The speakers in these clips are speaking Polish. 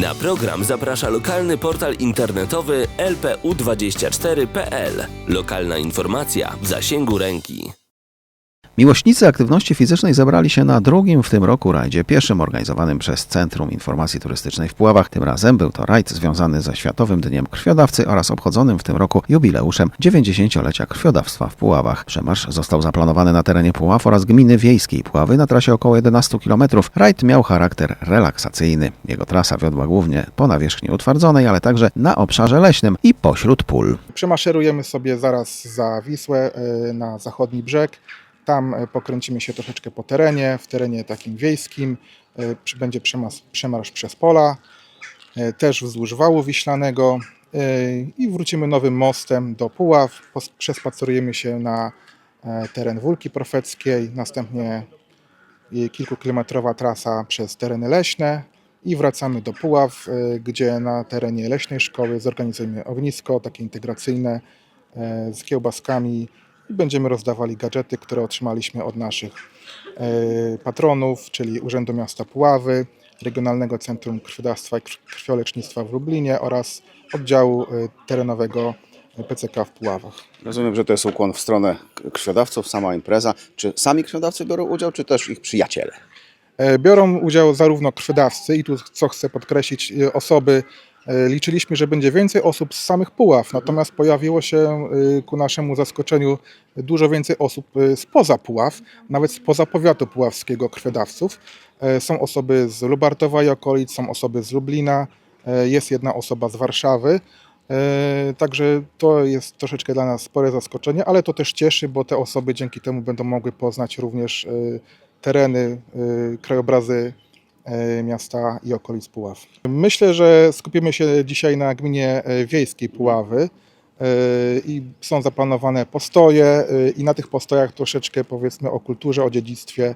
Na program zaprasza lokalny portal internetowy lpu24.pl. Lokalna informacja w zasięgu ręki. Miłośnicy aktywności fizycznej zebrali się na drugim w tym roku rajdzie pieszym organizowanym przez Centrum Informacji Turystycznej w Puławach. Tym razem był to rajd związany ze Światowym Dniem Krwiodawcy oraz obchodzonym w tym roku jubileuszem 90-lecia krwiodawstwa w Puławach. Przemarsz został zaplanowany na terenie Puław oraz gminy wiejskiej Puławy na trasie około 11 km. Rajd miał charakter relaksacyjny. Jego trasa wiodła głównie po nawierzchni utwardzonej, ale także na obszarze leśnym i pośród pól. Przemaszerujemy sobie zaraz za Wisłę y, na zachodni brzeg. Tam y, pokręcimy się troszeczkę po terenie, w terenie takim wiejskim. przy- Będzie przemas- przemarsz przez pola, y, też wzdłuż wału wiślanego i wrócimy nowym mostem do Puław. Przespacerujemy się na e, teren Wólki Profeckiej, następnie kilkukilometrowa trasa przez tereny leśne i wracamy do Puław, gdzie na terenie leśnej szkoły zorganizujemy ognisko takie integracyjne e, z kiełbaskami i będziemy rozdawali gadżety, które otrzymaliśmy od naszych e, patronów, czyli Urzędu Miasta Puławy, Regionalnego Centrum Krwiodawstwa i Krw- Krwiolecznictwa w Lublinie oraz oddziału e, terenowego PCK w Puławach. Rozumiem, że to jest ukłon w stronę krwiodawców, sama impreza. Czy sami krwiodawcy biorą udział, czy też ich przyjaciele? E, Biorą udział zarówno krwiodawcy i tu co chcę podkreślić, osoby, liczyliśmy, że będzie więcej osób z samych Puław, natomiast pojawiło się e, ku naszemu zaskoczeniu dużo więcej osób e, spoza Puław, nawet spoza powiatu puławskiego krwiodawców. E, Są osoby z Lubartowa i okolic, są osoby z Lublina, e, jest jedna osoba z Warszawy. E, Także to jest troszeczkę dla nas spore zaskoczenie, ale to też cieszy, bo te osoby dzięki temu będą mogły poznać również e, tereny, krajobrazy miasta i okolic Puław. Myślę, że skupimy się dzisiaj na gminie y, wiejskiej Puławy y, i są zaplanowane postoje i na tych postojach troszeczkę powiedzmy o kulturze, o dziedzictwie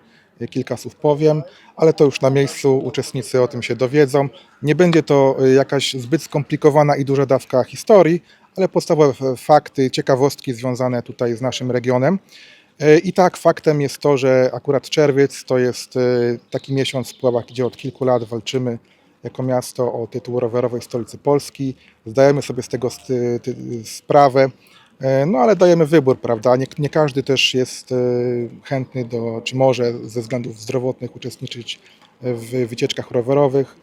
kilka słów powiem, ale to już na miejscu uczestnicy o tym się dowiedzą. Nie będzie to jakaś zbyt skomplikowana i duża dawka historii, ale podstawowe fakty, ciekawostki związane tutaj z naszym regionem. E, I tak, faktem jest to, że akurat czerwiec to jest e, taki miesiąc w Puławach, gdzie od kilku lat walczymy jako miasto o tytuł rowerowej stolicy Polski. Zdajemy sobie z tego ty- sprawę, e, no ale dajemy wybór, prawda? Nie, nie każdy też jest e, chętny do, czy może ze względów zdrowotnych uczestniczyć w wycieczkach rowerowych.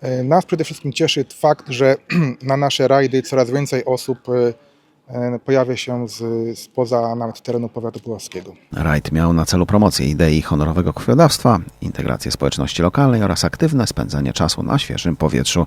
E, Nas przede wszystkim cieszy fakt, że na nasze rajdy coraz więcej osób e, e, pojawia się z, spoza nawet terenu powiatu puławskiego. Rajd miał na celu promocję idei honorowego krwiodawstwa, integrację społeczności lokalnej oraz aktywne spędzanie czasu na świeżym powietrzu.